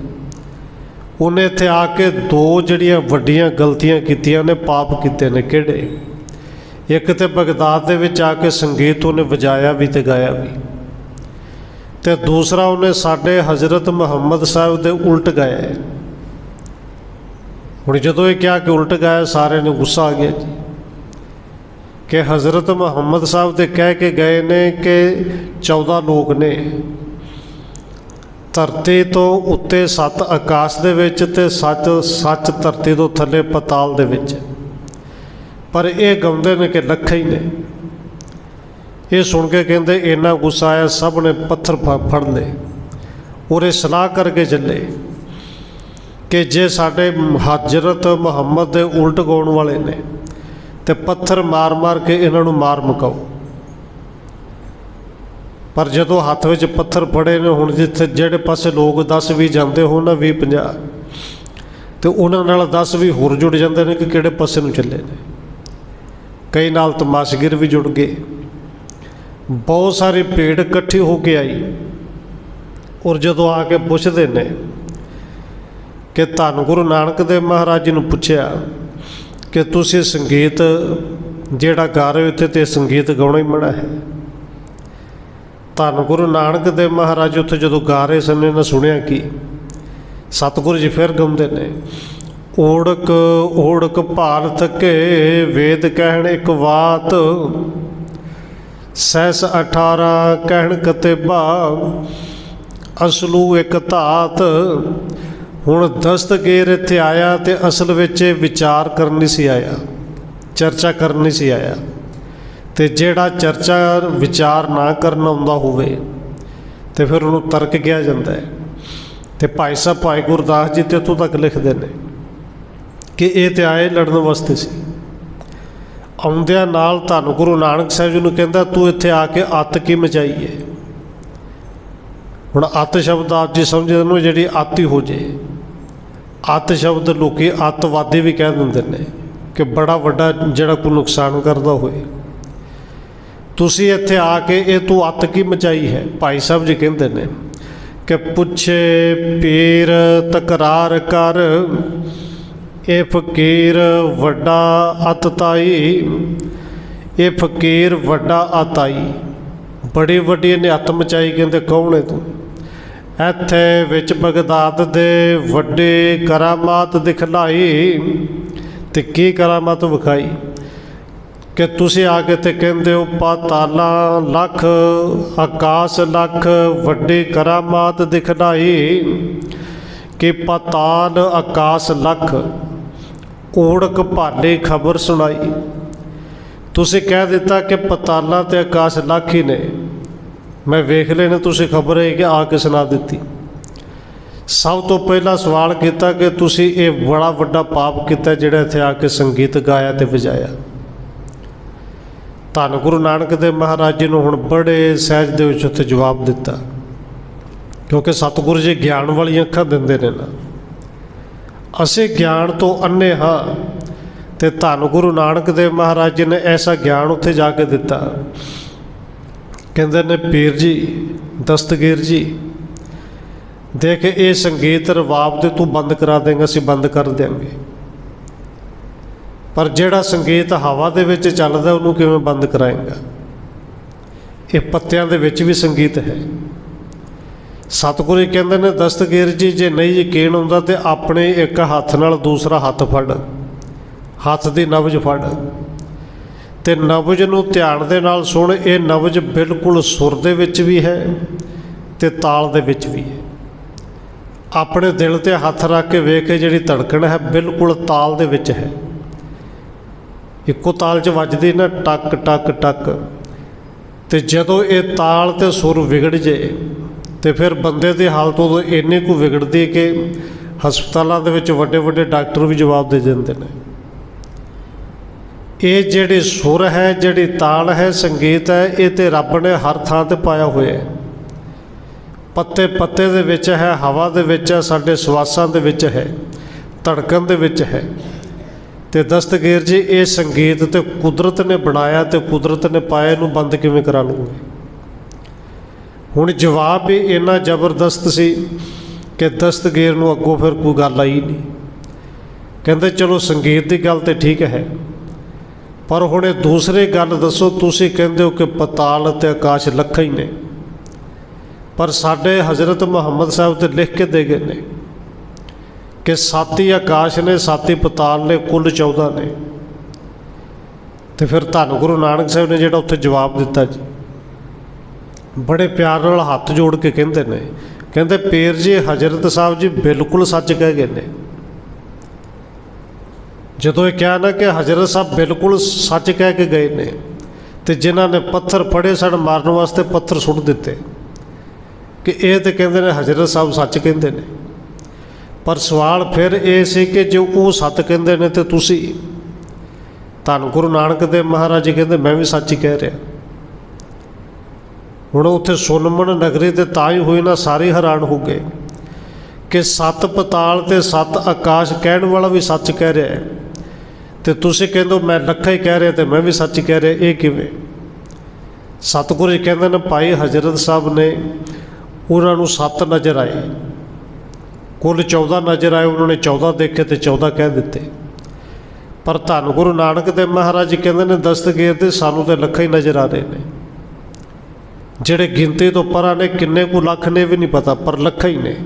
ਉਹਨੇ ਇੱਥੇ ਆ ਕੇ ਦੋ ਜਿਹੜੀਆਂ ਵੱਡੀਆਂ ਗਲਤੀਆਂ ਕੀਤੀਆਂ ਨੇ, ਪਾਪ ਕੀਤੇ ਨੇ। ਕਿਹੜੇ? ਇੱਕ ਤੇ ਬਗਦਾਦ ਦੇ ਵਿੱਚ ਆ ਕੇ ਸੰਗੀਤ ਉਹਨੇ ਵਜਾਇਆ ਵੀ ਤੇ ਗਾਇਆ ਵੀ। ਤੇ ਦੂਸਰਾ ਉਹਨੇ ਸਾਡੇ ਹਜ਼ਰਤ ਮੁਹੰਮਦ ਸਾਹਿਬ ਦੇ ਉਲਟ ਗਾਇਆ ਹੁਣ ਜਦੋਂ ਇਹ ਕਿਹਾ ਕਿ ਉਲਟ ਗਾਇਆ, ਸਾਰਿਆਂ ਨੂੰ ਗੁੱਸਾ ਆ ਗਿਆ ਜੀ। ਕਿ ਹਜ਼ਰਤ ਮੁਹੰਮਦ ਸਾਹਿਬ ਦੇ ਕਹਿ ਕੇ ਗਏ ਨੇ ਕਿ 14 ਲੋਕ ਨੇ। ਧਰਤੀ ਤੋਂ ਉੱਤੇ ਸੱਤ ਆਕਾਸ਼ ਦੇ ਵਿੱਚ ਤੇ ਸੱਚ ਸੱਚ ਧਰਤੀ ਤੋਂ ਥੱਲੇ ਪਤਾਲ ਦੇ ਵਿੱਚ। ਪਰ ਇਹ ਗਾਉਂਦੇ ਨੇ ਕਿ ਲੱਖਾਂ ਹੀ ਨੇ। ਇਹ ਸੁਣ ਕੇ ਕਹਿੰਦੇ, ਇੰਨਾ ਗੁੱਸਾ ਆਇਆ, ਸਭ ਨੇ ਪੱਥਰ ਫ- ਫੜ ਲਏ। ਔਰ ਇਹ ਸਲਾਹ ਕਰਕੇ ਚੱਲੇ ਕਿ ਜੇ ਸਾਡੇ ਹਜ਼ਰਤ ਮੁਹੰਮਦ ਦੇ ਉਲਟ ਗਾਉਣ ਵਾਲੇ ਨੇ ਤੇ ਪੱਥਰ ਮਾਰ-ਮਾਰ ਕੇ ਇਹਨਾਂ ਨੂੰ ਮਾਰ ਮੁਕਾਓ। ਪਰ ਜਦੋਂ ਹੱਥ ਵਿੱਚ ਪੱਥਰ ਫੜੇ ਨੇ, ਹੁਣ ਜਿੱਥੇ ਜਿਹੜੇ ਪਾਸੇ ਲੋਕ 10 20 ਜਾਂਦੇ ਹੋਣ ਨਾ 20 50 ਤੇ ਉਹਨਾਂ ਨਾਲ 10 ਵੀ ਹੋਰ ਜੁੜ ਜਾਂਦੇ ਨੇ ਕਿ ਕਿਹੜੇ ਪਾਸੇ ਨੂੰ ਚੱਲੇ ਨੇ। ਕਈ ਨਾਲ ਤਮਾਸ਼ਗੀਰ ਵੀ ਜੁੜ ਗਏ। ਬਹੁਤ ਸਾਰੇ ਭੇੜ ਇਕੱਠੀ ਹੋ ਕੇ ਆਈ ਔਰ ਜਦੋਂ ਆ ਕੇ ਪੁੱਛਦੇ ਨੇ ਕਿ ਧੰਨ ਗੁਰੂ ਨਾਨਕ ਦੇਵ ਮਹਾਰਾਜ ਜੀ ਨੂੰ ਪੁੱਛਿਆ ਕਿ ਤੁਸੀਂ ਸੰਗੀਤ ਜਿਹੜਾ ਗਾ ਰਹੇ ਹੋ ਇੱਥੇ ਤੇ ਸੰਗੀਤ ਗਾਉਣਾ ਹੀ ਮਨਾ ਹੈ। ਧੰਨ ਗੁਰੂ ਨਾਨਕ ਦੇਵ ਮਹਾਰਾਜ ਉੱਥੇ ਜਦੋਂ ਗਾ ਰਹੇ ਸਨ, ਇਹਨਾਂ ਸੁਣਿਆ ਕਿ? ਸਤਿਗੁਰੂ ਜੀ ਫਿਰ ਗਾਉਂਦੇ ਨੇ, ਓੜਕ ਓੜਕ ਭਾਰਤ ਕੇ ਵੇਦ ਕਹਿਣ ਇੱਕ ਬਾਤ ਸੈਸ 18 ਕਹਿਣ ਕਤੇ ਭਾ ਅਸਲੂ ਇੱਕ ਧਾਤ ਹੁਣ ਦਸਤਗੀਰ ਇੱਥੇ ਆਇਆ ਤੇ ਅਸਲ ਵਿੱਚ ਇਹ ਵਿਚਾਰ ਕਰਨ ਨਹੀਂ ਸੀ ਆਇਆ, ਚਰਚਾ ਕਰਨ ਨਹੀਂ ਸੀ ਆਇਆ। ਤੇ ਜਿਹੜਾ ਚਰਚਾ ਵਿਚਾਰ ਨਾ ਕਰਨ ਆਉਂਦਾ ਹੋਵੇ, ਤੇ ਫਿਰ ਉਹਨੂੰ ਤਰਕ ਕਿਹਾ ਜਾਂਦਾ ਹੈ। ਤੇ ਭਾਈ ਸਾਹਿਬ, ਭਾਈ ਗੁਰਦਾਸ ਜੀ ਤੇ ਇੱਥੋਂ ਤੱਕ ਲਿਖਦੇ ਨੇ ਕਿ ਇਹ ਤੇ ਆਏ ਲੜਨ ਵਾਸਤੇ ਸੀ। ਆਉਂਦਿਆਂ ਨਾਲ ਧੰਨ ਗੁਰੂ ਨਾਨਕ ਸਾਹਿਬ ਜੀ ਨੂੰ ਕਹਿੰਦਾ, ਤੂੰ ਇੱਥੇ ਆ ਕੇ ਅੱਤ ਕੀ ਮਚਾਈ ਹੈ ਹੁਣ ਅੱਤ ਸ਼ਬਦ ਆਪ ਜੀ ਸਮਝਦੇ ਨੂੰ, ਜਿਹੜੀ ਆਤੀ ਹੋ ਜੇ। ਅੱਤ ਸ਼ਬਦ ਲੋਕੀ ਅੱਤਵਾਦੀ ਵੀ ਕਹਿ ਦਿੰਦੇ ਨੇ ਕਿ ਬੜਾ ਵੱਡਾ ਜਿਹੜਾ ਕੋਈ ਨੁਕਸਾਨ ਕਰਦਾ ਹੋਏ ਤੁਸੀਂ ਇੱਥੇ ਆ ਕੇ ਇਹ ਤੂੰ ਅੱਤ ਕੀ ਮਚਾਈ ਹੈ? ਭਾਈ ਸਾਹਿਬ ਜੀ ਕਹਿੰਦੇ ਨੇ ਕਿ ਪੁੱਛੇ ਪੀਰ ਤਕਰਾਰ ਕਰ, ਇਹ ਫਕੀਰ ਵੱਡਾ ਅਤਤਾਈ ਇਹ ਫਕੀਰ ਵੱਡਾ ਅਤਾਈ ਬੜੀ ਵੱਡੀ ਇਹਨੇ ਹੱਥ ਮਚਾਈ, ਕਹਿੰਦੇ ਕੌਣ ਹੈ ਤੂੰ? ਇੱਥੇ ਵਿੱਚ ਬਗਦਾਦ ਦੇ ਵੱਡੇ ਕਰਾਮਾਤ ਦਿਖਲਾਈ। ਤੇ ਕੀ ਕਰਾਮਾਤ ਵਿਖਾਈ? ਕਿ ਤੁਸੀਂ ਆ ਕੇ ਤੇ ਕਹਿੰਦੇ ਹੋ, ਪਾਤਾਲਾਂ ਲੱਖ, ਆਕਾਸ਼ ਲੱਖ, ਵੱਡੀ ਕਰਾਮਾਤ ਦਿਖਲਾਈ। ਕਿ ਪਾਤਾਲ, ਆਕਾਸ਼ ਲੱਖ ਓੜਕ ਭਾਲੇ ਖਬਰ ਸੁਣਾਈ। ਤੁਸੀਂ ਕਹਿ ਦਿੱਤਾ ਕਿ ਪਤਾਲਾਂ ਤੇ ਆਕਾਸ਼ ਲੱਖ ਹੀ ਨੇ। ਮੈਂ ਵੇਖ ਲੈਣੇ, ਤੁਸੀਂ ਖਬਰ ਹੈ ਕਿ ਆ ਕੇ ਸੁਣਾ ਦਿੱਤੀ। ਸਭ ਤੋਂ ਪਹਿਲਾ ਸਵਾਲ ਕੀਤਾ ਕਿ ਤੁਸੀਂ ਇਹ ਬੜਾ ਵੱਡਾ ਪਾਪ ਕੀਤਾ ਜਿਹੜਾ ਇੱਥੇ ਆ ਕੇ ਸੰਗੀਤ ਗਾਇਆ ਤੇ ਵਜਾਇਆ। ਧੰਨ ਗੁਰੂ ਨਾਨਕ ਦੇਵ ਮਹਾਰਾਜ ਜੀ ਨੂੰ ਹੁਣ ਬੜੇ ਸਹਿਜ ਦੇ ਵਿੱਚ ਉੱਥੇ ਜਵਾਬ ਦਿੱਤਾ। ਕਿਉਂਕਿ ਸਤਿਗੁਰੂ ਜੀ ਗਿਆਨ ਵਾਲੀਆਂ ਅੱਖਾਂ ਦਿੰਦੇ ਨੇ ਨਾ। ਅਸੀਂ ਗਿਆਨ ਤੋਂ ਅੰਨੇ ਹਾਂ ਤੇ ਧੰਨ ਗੁਰੂ ਨਾਨਕ ਦੇਵ ਮਹਾਰਾਜ ਜੀ ਨੇ ਐਸਾ ਗਿਆਨ ਉੱਥੇ ਜਾ ਕੇ ਦਿੱਤਾ। ਕਹਿੰਦੇ ਨੇ, ਪੀਰ ਜੀ, ਦਸਤਗੀਰ ਜੀ, ਦੇਖ, ਇਹ ਸੰਗੀਤ ਰਵਾਬ ਦੇ ਤੂੰ ਬੰਦ ਕਰਾ ਦੇਂਗਾ, ਅਸੀਂ ਬੰਦ ਕਰ ਦਿਆਂਗੇ। ਪਰ ਜਿਹੜਾ ਸੰਗੀਤ ਹਵਾ ਦੇ ਵਿੱਚ ਚੱਲਦਾ, ਉਹਨੂੰ ਕਿਵੇਂ ਬੰਦ ਕਰਾਏਗਾ? ਇਹ ਪੱਤਿਆਂ ਦੇ ਵਿੱਚ ਵੀ ਸੰਗੀਤ ਹੈ। ਸਤਿਗੁਰੂ ਜੀ ਕਹਿੰਦੇ ਨੇ, ਦਸਤਗੀਰ ਜੀ, ਜੇ ਨਹੀਂ ਯਕੀਨ ਹੁੰਦਾ ਤੇ ਆਪਣੇ ਇੱਕ ਹੱਥ ਨਾਲ ਦੂਸਰਾ ਹੱਥ ਫੜ। ਹੱਥ ਦੀ ਨਬਜ ਫੜ। ਤੇ ਨਬਜ ਨੂੰ ਧਿਆਨ ਦੇ ਨਾਲ ਸੁਣ, ਇਹ ਨਬਜ ਬਿਲਕੁਲ ਸੁਰ ਦੇ ਵਿੱਚ ਵੀ ਹੈ ਤੇ ਤਾਲ ਦੇ ਵਿੱਚ ਵੀ ਹੈ। ਆਪਣੇ ਦਿਲ ਤੇ ਹੱਥ ਰੱਖ ਕੇ ਵੇਖ ਕੇ ਜਿਹੜੀ ਧੜਕਣ ਹੈ ਬਿਲਕੁਲ ਤਾਲ ਦੇ ਵਿੱਚ ਹੈ। ਇੱਕੋ ਤਾਲ 'ਚ ਵੱਜਦੀ ਨਾ ਟਕ ਟਕ ਟਕ। ਤੇ ਜਦੋਂ ਇਹ ਤਾਲ ਤੇ ਸੁਰ ਵਿਗੜ ਜੇ, ਤੇ ਫਿਰ ਬੰਦੇ ਦੀ ਹਾਲਤ ਉਦੋਂ ਇੰਨੀ ਕੁ ਵਿਗੜਦੀ ਕਿ ਹਸਪਤਾਲਾਂ ਦੇ ਵਿੱਚ ਵੱਡੇ ਵੱਡੇ ਡਾਕਟਰ ਵੀ ਜਵਾਬ ਦੇ ਦਿੰਦੇ ਨੇ। ਇਹ ਜਿਹੜੇ ਸੁਰ ਹੈ, ਜਿਹੜੀ ਤਾਲ ਹੈ, ਸੰਗੀਤ ਹੈ, ਇਹ ਤੇ ਰੱਬ ਨੇ ਹਰ ਥਾਂ ਤੇ ਪਾਇਆ ਹੋਇਆ ਹੈ। ਪੱਤੇ ਪੱਤੇ ਦੇ ਵਿੱਚ ਹੈ, ਹਵਾ ਦੇ ਵਿੱਚ ਹੈ, ਸਾਡੇ ਸਵਾਸਾਂ ਦੇ ਵਿੱਚ ਹੈ, ਧੜਕਣ ਦੇ ਵਿੱਚ ਹੈ। ਤੇ ਦਸਤਗੀਰ ਜੀ, ਇਹ ਸੰਗੀਤ ਤੇ ਕੁਦਰਤ ਨੇ ਬਣਾਇਆ ਤੇ ਕੁਦਰਤ ਨੇ ਪਾਇਆ, ਇਹਨੂੰ ਬੰਦ ਕਿਵੇਂ ਕਰਾ ਲੂਗੇ ਹੁਣ ਜਵਾਬ ਵੀ ਇੰਨਾ ਜ਼ਬਰਦਸਤ ਸੀ ਕਿ ਦਸਤਗੀਰ ਨੂੰ ਅੱਗੋਂ ਫਿਰ ਕੋਈ ਗੱਲ ਆਈ ਨਹੀਂ। ਕਹਿੰਦੇ, ਚਲੋ ਸੰਗੀਤ ਦੀ ਗੱਲ ਤੇ ਠੀਕ ਹੈ। ਪਰ ਹੁਣ ਇਹ ਦੂਸਰੀ ਗੱਲ ਦੱਸੋ, ਤੁਸੀਂ ਕਹਿੰਦੇ ਹੋ ਕਿ ਪਤਾਲ ਅਤੇ ਆਕਾਸ਼ ਲੱਖਾਂ ਹੀ ਨੇ। ਪਰ ਸਾਡੇ ਹਜ਼ਰਤ ਮੁਹੰਮਦ ਸਾਹਿਬ ਤੇ ਲਿਖ ਕੇ ਦੇ ਗਏ ਨੇ ਕਿ ਸਾਤੀ ਆਕਾਸ਼ ਨੇ, ਸਾਤੀ ਪਤਾਲ ਨੇ, ਕੁੱਲ 14 ਨੇ। ਤੇ ਫਿਰ ਧੰਨ ਗੁਰੂ ਨਾਨਕ ਸਾਹਿਬ ਨੇ ਜਿਹੜਾ ਉੱਥੇ ਜਵਾਬ ਦਿੱਤਾ ਜੀ। ਬੜੇ ਪਿਆਰ ਨਾਲ ਹੱਥ ਜੋੜ ਕੇ ਕਹਿੰਦੇ ਨੇ। ਕਹਿੰਦੇ, ਪੀਰ ਜੀ, ਹਜ਼ਰਤ ਸਾਹਿਬ ਜੀ ਬਿਲਕੁਲ ਸੱਚ ਕਹਿ ਗਏ ਨੇ। ਜਦੋਂ ਇਹ ਕਿਹਾ ਨਾ ਕਿ ਹਜ਼ਰਤ ਸਾਹਿਬ ਬਿਲਕੁਲ ਸੱਚ ਕਹਿ ਕੇ ਗਏ ਨੇ ਤੇ ਜਿਨ੍ਹਾਂ ਨੇ ਪੱਥਰ ਫੜੇ ਸਨ ਮਾਰਨ ਵਾਸਤੇ ਪੱਥਰ ਸੁੱਟ ਦਿੱਤੇ, ਕਿ ਇਹ ਤੇ ਕਹਿੰਦੇ ਨੇ ਹਜ਼ਰਤ ਸਾਹਿਬ ਸੱਚ ਕਹਿੰਦੇ ਨੇ। ਪਰ ਸਵਾਲ ਫਿਰ ਇਹ ਸੀ ਕਿ ਜੋ ਉਹ ਸੱਤ ਕਹਿੰਦੇ ਨੇ ਤੇ ਤੁਸੀਂ ਧੰਨ ਗੁਰੂ ਨਾਨਕ ਦੇਵ ਮਹਾਰਾਜ ਜੀ ਕਹਿੰਦੇ, ਮੈਂ ਵੀ ਸੱਚ ਹੀ ਕਹਿ ਰਿਹਾ। ਹੁਣ ਉੱਥੇ ਸੁਨਮਨ ਨਗਰੀ ਤੇ ਤਾਂ ਹੀ ਹੋਈ ਨਾ, ਸਾਰੇ ਹੈਰਾਨ ਹੋ ਗਏ ਕਿ ਸੱਤ ਪਤਾਲ ਤੇ ਸੱਤ ਆਕਾਸ਼ ਕਹਿਣ ਵਾਲਾ ਵੀ ਸੱਚ ਕਹਿ ਰਿਹਾ ਹੈ। ਤੇ ਤੁਸੀਂ ਕਹਿੰਦੇ ਹੋ, ਮੈਂ ਲੱਖਾਂ ਹੀ ਕਹਿ ਰਿਹਾ ਤੇ ਮੈਂ ਵੀ ਸੱਚ ਕਹਿ ਰਿਹਾ, ਇਹ ਕਿਵੇਂ? ਸਤਿਗੁਰੂ ਜੀ ਕਹਿੰਦੇ ਨੇ, ਭਾਈ ਹਜ਼ਰਤ ਸਾਹਿਬ ਨੇ ਉਹਨਾਂ ਨੂੰ ਸੱਤ ਨਜ਼ਰ ਆਏ। ਕੁੱਲ 14 ਨਜ਼ਰ ਆਏ, ਉਹਨਾਂ ਨੇ 14 ਦੇਖੇ ਤੇ 14 ਕਹਿ ਦਿੱਤੇ। ਪਰ ਧੰਨ ਗੁਰੂ ਨਾਨਕ ਦੇਵ ਮਹਾਰਾਜ ਜੀ ਕਹਿੰਦੇ ਨੇ, ਦਸਤਗੀਰ ਦੇ ਸਾਨੂੰ ਤੇ ਲੱਖਾਂ ਹੀ ਨਜ਼ਰ ਆ ਰਹੇ ਨੇ। ਜਿਹੜੇ ਗਿਣਤੀ ਤੋਂ ਪਰਾਂ ਨੇ, ਕਿੰਨੇ ਕੁ ਲੱਖ ਨੇ ਵੀ ਨਹੀਂ ਪਤਾ, ਪਰ ਲੱਖਾਂ ਹੀ ਨੇ।